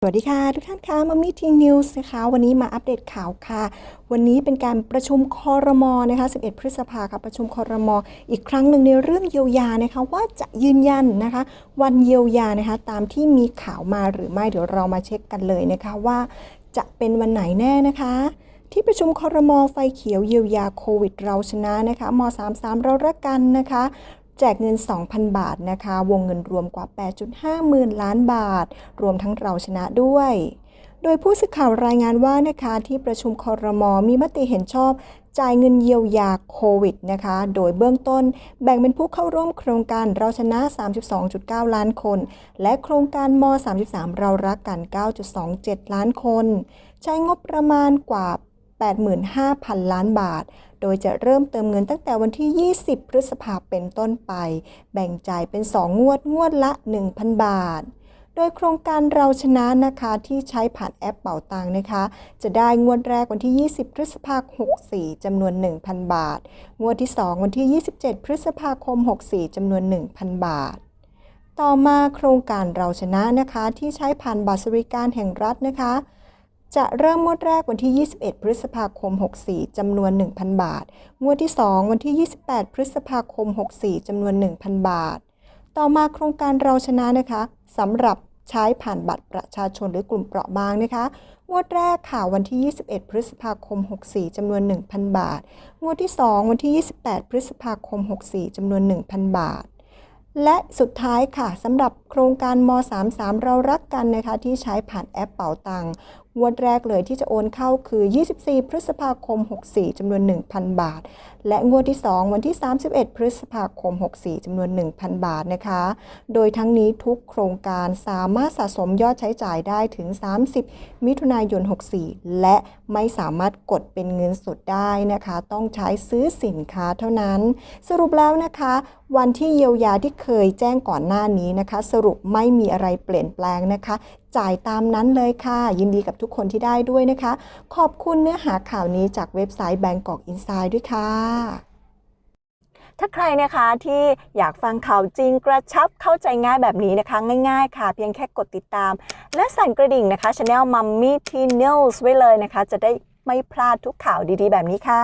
สวัสดีค่ะ ทุกท่านคะมามีทีนิวส์นะคะวันนี้มาอัปเดตข่าวค่ะ วันนี้เป็นการประชุมคอรมอนะคะ 11 พฤษภาค่ะประชุมคอรมออีกครั้งหนึ่งในเรื่องเยียวยานะคะว่าจะยืนยันนะคะ วันเยียวยานะคะ ตามที่มีข่าวมาหรือไม่เดี๋ยวเรามาเช็คกันเลยนะคะว่าจะเป็นวันไหนแน่นะคะที่ประชุมคอรมอไฟเขียวเยียวยาโควิดเราชนะนะคะม 33 เรารักกันนะคะ แจกเงิน 2,000 บาทนะคะ วงเงินรวมกว่า 8.5หมื่นล้านบาท รวมทั้งเราชนะด้วย โดยผู้สื่อข่าวรายงานว่านะคะที่ประชุมคอรมอมีมติเห็นชอบจ่ายเงินเยียวยาโควิดนะคะ โดยเบื้องต้นแบ่งเป็นผู้เข้าร่วมโครงการเราชนะ 32.9 ล้านคน และโครงการม 33 เรารักกัน 9.27 ล้านคน ใช้งบประมาณกว่า 85,000 ล้านบาท โดยจะเริ่มเติมเงินตั้งแต่วันที่ 20 พฤษภาคมเป็นต้นไป แบ่งจ่ายเป็น 2 งวดงวดละ 1,000 บาท โดยโครงการเราชนะนะคะที่ใช้ผ่านแอปเป่าตังค์นะคะ จะได้งวดแรกวันที่ 20 พฤษภาคม 64 จำนวน 1,000 บาท งวดที่ 2 วันที่ 27 พฤษภาคม 64 จำนวน 1,000 บาทต่อมาโครงการเราชนะนะคะที่ใช้ผ่านบัตรสวัสดิการแห่งรัฐนะคะ จะเริ่มงวดแรกวันที่ 21 พฤษภาคม 64 จำนวน 1,000 บาท งวดที่ 2 วันที่ 28 พฤษภาคม 64 จำนวน 1,000 บาท ต่อมาโครงการเราชนะนะคะสำหรับใช้ผ่านบัตรประชาชนหรือกลุ่มเปราะบางนะคะ งวดแรกค่ะวันที่ 21 พฤษภาคม 64 จำนวน 1,000 บาท งวดที่ 2 วันที่ 28 พฤษภาคม 64 จำนวน 1,000 บาท และสุดท้ายค่ะสำหรับโครงการม 33 เรารักกันนะคะที่ใช้ผ่านแอปเป๋าตัง งวดแรกเลยที่จะโอนเข้าคือ 24 พฤษภาคม 64 จำนวน 1,000 บาท และงวดที่ 2 วันที่ 31 พฤษภาคม 64 จำนวน 1,000 บาทนะคะ โดยทั้งนี้ทุกโครงการสามารถสะสมยอดใช้จ่ายได้ถึง 30 มิถุนายน 64 และไม่สามารถกดเป็นเงินสดได้นะคะ ต้องใช้ซื้อสินค้าเท่านั้น สรุปแล้วนะคะ วันที่เยียวยาที่เคยแจ้งก่อนหน้านี้นะคะ สรุปไม่มีอะไรเปลี่ยนแปลงนะคะ จ่ายตามนั้นเลยค่ะ ยินดีกับทุกคนที่ได้ด้วยนะคะ ขอบคุณเนื้อหาข่าวนี้จากเว็บไซต์ Bangkok Insight ด้วยค่ะ ถ้าใครนะคะที่อยากฟังข่าวจริงกระชับเข้าใจง่ายแบบนี้นะคะ ง่ายๆ ค่ะ เพียงแค่กดติดตาม และสั่นกระดิ่งนะคะช anel Mummy T News ไว้เลยนะคะ จะได้ไม่พลาดทุกข่าวดีๆ แบบนี้ค่ะ